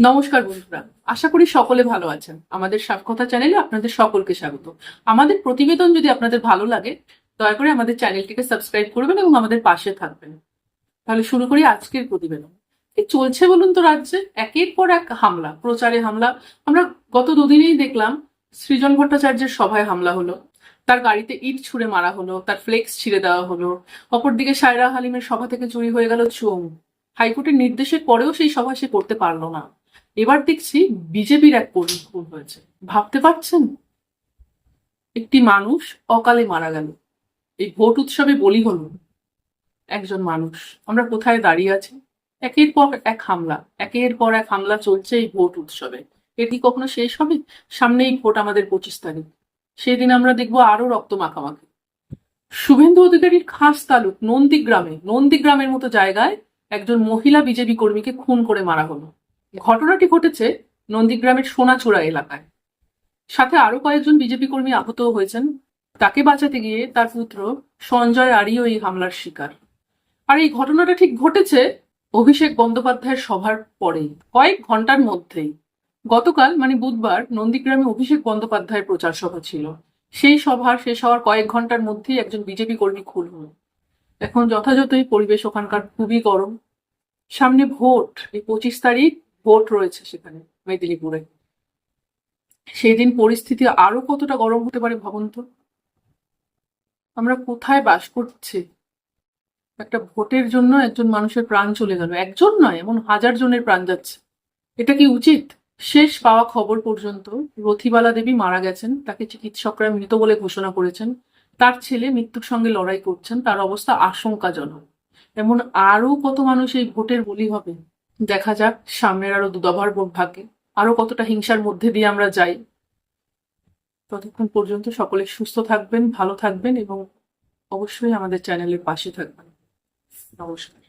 নমস্কার বন্ধুরা, আশা করি সকলে ভালো আছেন। আমাদের সাক্ষতা চ্যানেলে আপনাদের সকলকে স্বাগত। আমাদের প্রতিবেদন যদি আপনাদের ভালো লাগে, দয়া করে আমাদের চ্যানেলটিকে সাবস্ক্রাইব করবেন এবং আমাদের পাশে থাকবেন। তাহলে শুরু করি আজকের প্রতিবেদন। কি চলছে বলুন তো রাজ্যে, একের পর এক হামলা, প্রচারে হামলা। আমরা গত দুদিনেই দেখলাম সৃজন ভট্টাচার্যের সভায় হামলা হলো। তার গাড়িতে ইট ছুঁড়ে মারা হলো, তার ফ্লেক্স ছিঁড়ে দেওয়া হলো। অপরদিকে সায়রা হালিমের সভা থেকে চুরি হয়ে গেল চোম। হাইকোর্টের নির্দেশের পরেও সেই সভা সে করতে পারল না। এবার দেখছি বিজেপির এক কর্মী খুন হয়েছে। ভাবতে পারছেন? একটি মানুষ অকালে মারা গেল। এই ভোট উৎসবে বলি হল একজন মানুষ। আমরা কোথায় দাঁড়িয়ে আছি? একের পর এক হামলা। একের পর এক হামলা চলছে এই ভোট উৎসবে। কি কখনো শেষ হবে? সামনেই ভোট আমাদের পঁচিশ তারিখ। সেদিন আমরা দেখব আরও রক্ত মাখামাখি। শুভেন্দু অধিকারীর খাস তালুক, নন্দীগ্রামে। নন্দীগ্রামের মতো জায়গায় একজন মহিলা বিজেপি কর্মীকে খুন করে মারা হলো। ঘটনাটি ঘটেছে নন্দীগ্রামের সোনাচূড়া এলাকায়। সাথে আরও কয়েকজন বিজেপি কর্মী আহত হয়েছেন। তাকে বাঁচাতে গিয়ে তার পুত্র সঞ্জয় আরিও এই হামলার শিকার। আর এই ঘটনাটা ঠিক ঘটেছে অভিষেক বন্দ্যোপাধ্যায়ের সভার পরেই, কয়েক ঘণ্টার মধ্যেই। গতকাল মানে বুধবার, নন্দীগ্রামে অভিষেক বন্দ্যোপাধ্যায়ের প্রচার সভা ছিল। সেই সভার শেষ হওয়ার কয়েক ঘণ্টার মধ্যেই একজন বিজেপি কর্মী খুন হল। এখন যথাযথই পরিবেশ ওখানকার খুবই গরম। সামনে ভোট, এই পঁচিশ তারিখ ভোট রয়েছে সেখানে মেদিনীপুরে। সেই দিন পরিস্থিতি আরও কতটা গরম হতে পারে ভাবুন তো? আমরা কোথায় বাস করছি? একটা ভোটের জন্য একজন মানুষের প্রাণ চলে গেল। একজন নয়, এমন হাজার জনের প্রাণ যাচ্ছে। এটা কি উচিত? শেষ পাওয়া খবর পর্যন্ত রথিবালা দেবী মারা গেছেন, তাকে চিকিৎসকরা মৃত বলে ঘোষণা করেছেন। তার ছেলে মৃত্যুর সঙ্গে লড়াই করছেন, তার অবস্থা আশঙ্কাজনক। এমন আরও কত মানুষ এই ভোটের বলি হবে? দেখা যাক সামনের আরও দুদভার ভাগ্যে। আরও কতটা হিংসার মধ্যে দিয়ে আমরা যাই। ততক্ষণ পর্যন্ত সকলে সুস্থ থাকবেন, ভালো থাকবেন এবং অবশ্যই আমাদের চ্যানেলের পাশে থাকবেন। নমস্কার।